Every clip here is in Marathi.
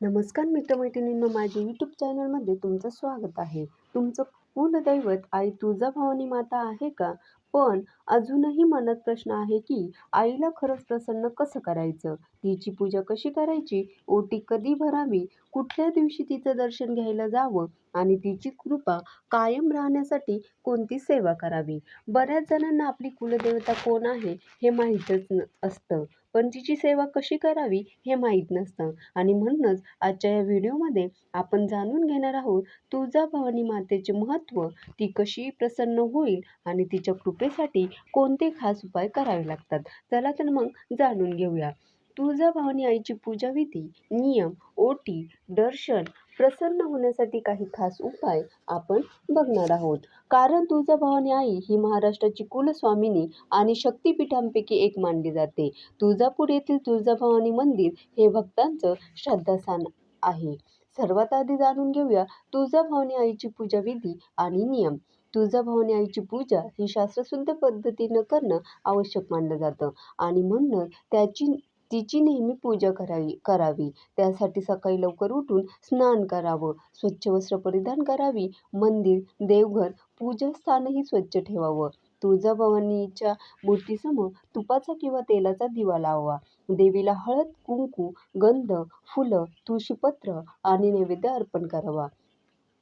नमस्कार मित्रमैत्रिणींनो माझ्या यूट्यूब चॅनलमध्ये तुमचं स्वागत आहे. तुमचं कुलदैवत आई तुळजाभवानी माता आहे का? पण अजूनही मनात प्रश्न आहे की आईला खरंच प्रसन्न कसं करायचं? तिची पूजा कशी करायची? ओटी कधी भरावी? कुठल्या दिवशी तिचं दर्शन घ्यायला जावं? आणि तिची कृपा कायम राहण्यासाठी कोणती सेवा करावी? बऱ्याच जणांना आपली कुलदेवता कोण आहे हे माहीतच न असतं. पण तिची सेवा कशी करावी हे माहीत नसतं. आणि म्हणूनच आजच्या या व्हिडिओमध्ये आपण जाणून घेणार आहोत तुळजाभवानी मातेचे महत्त्व ती कशी प्रसन्न होईल आणि तिच्या कृपेसाठी कोणते खास उपाय करावे लागतात. चला तर मग जाणून घेऊया. तुळजाभवानी आईची पूजाविधी नियम ओटी दर्शन प्रसन्न होण्यासाठी काही खास उपाय आपण बघणार आहोत. कारण तुळजाभवानी आई ही महाराष्ट्राची कुलस्वामिनी आणि शक्तिपीठांपैकी एक मानली जाते. तुळजापूर येथील तुळजाभवानी मंदिर हे भक्तांचं श्रद्धास्थान आहे. सर्वात आधी जाणून घेऊया तुळजाभवानी आईची पूजाविधी आणि नियम. तुळजाभवानी आईची पूजा ही शास्त्रशुद्ध पद्धतीनं करणं आवश्यक मानलं जातं आणि म्हणून त्याची तिची नेहमी पूजा करावी करावी. त्यासाठी सकाळी लवकर उठून स्नान करावं. स्वच्छ वस्त्र परिधान करावी. मंदिर देवघर पूजास्थानही स्वच्छ ठेवावं. तुळजाभवानीच्या मूर्तीसमोर तुपाचा किंवा तेलाचा दिवा लावावा देवीला हळद कुंकू गंध फुलं तुळशीपत्र आणि नैवेद्य अर्पण करावा.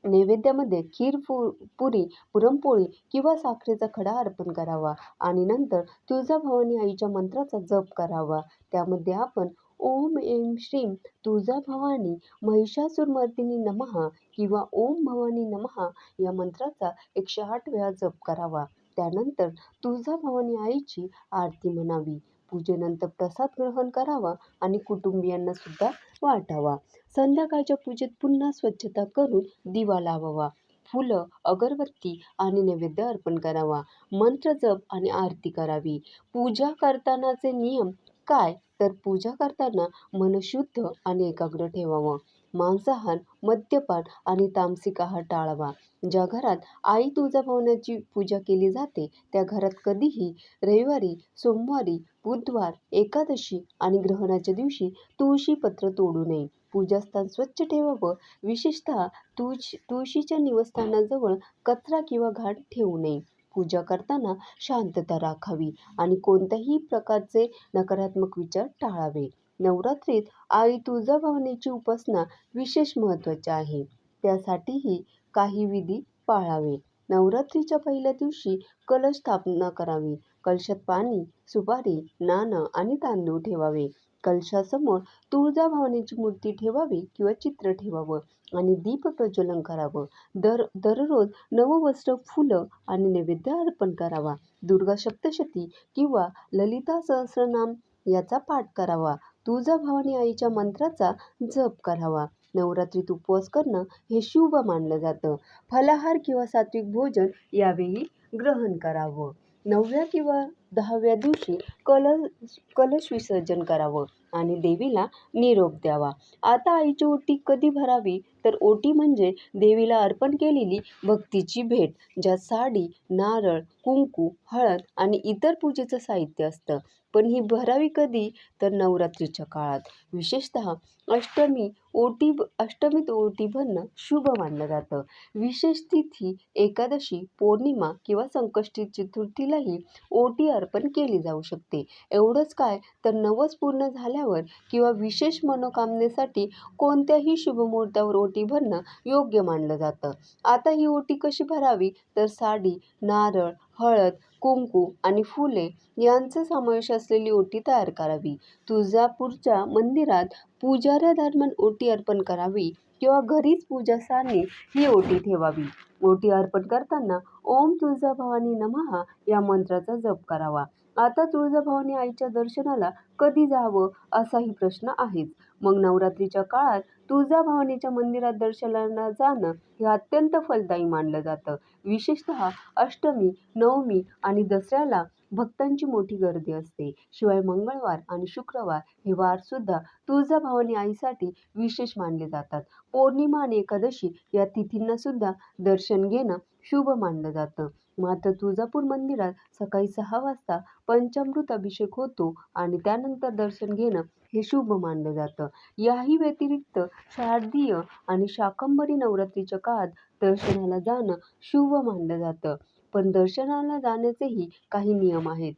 नैवेद्यामध्ये खीर पु पुरी पुरणपोळी किंवा साखरेचा खडा अर्पण करावा आणि नंतर तुळजाभवानी आईच्या मंत्राचा जप करावा. त्यामध्ये आपण ओम एम श्रीम तुळजाभवानी महिषासुरमर्दिनी नमः किंवा ओम भवानी नमः या मंत्राचा एकशे आठ वेळा जप करावा. त्यानंतर तुळजाभवानी आईची आरती म्हणावी. पूजेनंतर प्रसाद ग्रहण करावा आणि कुटुंबियांना सुद्धा वाटावा. संध्याकाळच्या पूजेत पुन्हा स्वच्छता करून दिवा लावावा. फुलं अगरबत्ती आणि नैवेद्य अर्पण करावा. मंत्र जप आणि आरती करावी. पूजा करतानाचे नियम काय? तर पूजा करताना मन शुद्ध आणि एकाग्र ठेवावं. मांसाहार मद्यपान आणि तामसिक आहार टाळावा. ज्या घरात आई तुळजाभवानीची पूजा केली जाते त्या घरात कधीही रविवारी सोमवारी बुधवार एकादशी आणि ग्रहणाच्या दिवशी तुळशीपत्र तोडू नये. पूजास्थान स्वच्छ ठेवावं. विशेषतः तुळशी तुळशीच्या निवासस्थानाजवळ कचरा किंवा घाण ठेवू नये. पूजा करताना शांतता राखावी आणि कोणत्याही प्रकारचे नकारात्मक विचार टाळावे. नवरात्रीत आई तुळजाभवानीची उपासना विशेष महत्त्वाची आहे. त्यासाठीही काही विधी पाळावे. नवरात्रीच्या पहिल्या दिवशी कलश स्थापना करावी. कलशात पाणी सुपारी नाणं आणि तांदूळ ठेवावे. कलशासमोर तुळजाभवानीची मूर्ती ठेवावी किंवा चित्र ठेवावं आणि दीप प्रज्वलन करावं. दर दररोज नववस्त्र फुलं आणि नैवेद्य अर्पण करावा. दुर्गा सप्तशती किंवा ललिता सहस्रनाम याचा पाठ करावा. तुळजाभवानी आईच्या मंत्राचा जप करावा. नवरात्रीत उपवास करणं हे शुभ मानलं जातं. फलाहार किंवा सात्विक भोजन यावेळी ग्रहण करावं. नवव्या किंवा दहाव्या दिवशी कलश कलश विसर्जन करावं आणि देवीला निरोप द्यावा. आता आईची ओटी कधी भरावी? तर ओटी म्हणजे देवीला अर्पण केलेली भक्तीची भेट ज्यात साडी नारळ कुंकू हळद आणि इतर पूजेचं साहित्य असतं. पण ही भरावी कधी? तर नवरात्रीच्या काळात. विशेषतः अष्टमी ओटी अष्टमीत ओटी भरणं शुभ मानलं जातं. विशेष तिथी एकादशी पौर्णिमा किंवा संकष्टी चतुर्थीलाही ओटी अर्पण केली जाऊ शकते. एवढंच काय? तर नवस पूर्ण झाल्यावर किंवा विशेष मनोकामनेसाठी कोणत्याही शुभमुहूर्तावर ओटी भरणं योग्य मानलं जातं. आता ही ओटी कशी भरावी? तर साडी नारळ हळद कुंकू आणि फुले यांचा समावेश असलेली ओटी तयार करावी. तुळजापूरच्या मंदिरात पुजाऱ्यादरम्यान ओटी अर्पण करावी. किंवा घरीच पूजास्थानी ही ओटी ठेवावी. ओटी अर्पण करताना ओम तुळजाभवानी नमः या मंत्राचा जप करावा. आता तुळजाभवानी आईच्या दर्शनाला कधी जावं असाही प्रश्न आहेच. मग नवरात्रीच्या काळात तुळजाभवानीच्या मंदिरात दर्शनाला जाणं हे अत्यंत फलदायी मानलं जातं. विशेषतः अष्टमी नवमी आणि दसऱ्याला भक्तांची मोठी गर्दी असते. शिवाय मंगळवार आणि शुक्रवार हे वारसुद्धा तुळजाभवानी आईसाठी विशेष मानले जातात. पौर्णिमा आणि एकादशी या तिथींनासुद्धा दर्शन घेणं शुभ मानलं जातं. मात्र तुळजापूर मंदिरात सकाळी सहा वाजता पंचामृत अभिषेक होतो आणि त्यानंतर दर्शन घेणं हे शुभ मानलं जातं. याही व्यतिरिक्त शारदीय आणि शाकंभरी नवरात्रीच्या काळात दर्शनाला जाणं शुभ मानलं जातं. पण दर्शनाला जाण्याचेही काही नियम आहेत.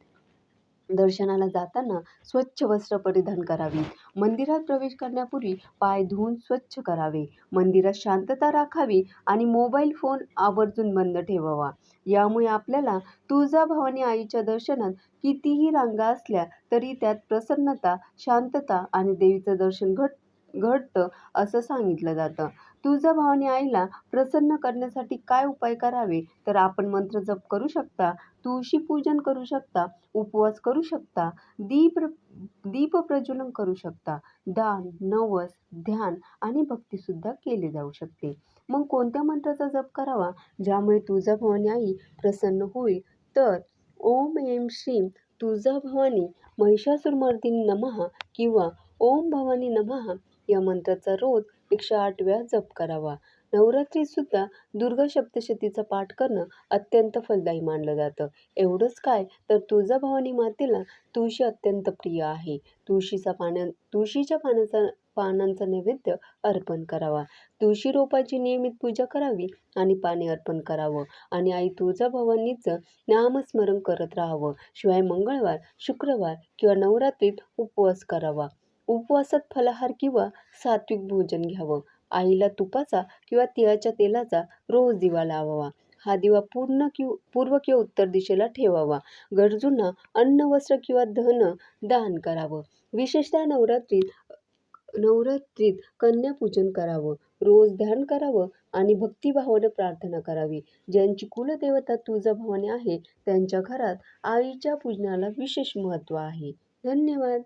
दर्शनाला जाताना स्वच्छ वस्त्र परिधान करावी मंदिरात प्रवेश करण्यापूर्वी पाय धुवून स्वच्छ करावे. मंदिरात शांतता राखावी आणि मोबाईल फोन आवर्जून बंद ठेवावा. यामुळे आपल्याला तुळजाभवानी आईच्या दर्शनात कितीही रांगा असल्या तरी त्यात प्रसन्नता शांतता आणि देवीचं दर्शन घट घडतं असं सांगितलं जातं. तुळजाभवानी आईला प्रसन्न करण्यासाठी काय उपाय करावे? तर आपण मंत्र जप करू शकता तुळशी पूजन करू शकता उपवास करू शकता दीप दीप प्रज्वलन करू शकता दान नवस ध्यान आणि भक्तीसुद्धा केले जाऊ शकते. मग कोणत्या मंत्राचा जप करावा? ज्यामुळे तुळजाभवानी आई प्रसन्न होईल तर ओम ऐं श्रीं तुळजाभवानी महिषासुरमर्दिनी नमः किंवा ओम भवानी नमः या मंत्राचा रोज एकशे आठ वेळा जप करावा. नवरात्रीतसुद्धा दुर्गा सप्तशतीचा पाठ करणं अत्यंत फलदायी मानलं जातं. एवढंच काय तर तुळजाभवानी मातेला तुळशी अत्यंत प्रिय आहे. तुळशीचा पाण्या तुळशीच्या पाण्याचा पानांचा नैवेद्य अर्पण करावा. तुळशी रोपाची नियमित पूजा करावी आणि पाणी अर्पण करावं आणि आई तुळजाभवानीचं नामस्मरण करत राहावं. शिवाय मंगळवार शुक्रवार किंवा नवरात्रीत उपवास करावा. उपवासात फलाहार किंवा सात्विक भोजन घ्यावं. आईला तुपाचा किंवा तिळाच्या तेलाचा रोज दिवा लावावा. हा दिवा पूर्ण किंवा पूर्व किंवा उत्तर दिशेला ठेवावा. गरजूंना अन्न वस्त्र किंवा धन दान करावं. विशेषतः नवरात्रीत नवरात्रीत कन्यापूजन करावं. रोज ध्यान करावं आणि भक्तिभावानं प्रार्थना करावी. ज्यांची कुलदेवता तुळजाभवानी आहे त्यांच्या घरात आईच्या पूजनाला विशेष महत्त्व आहे. धन्यवाद.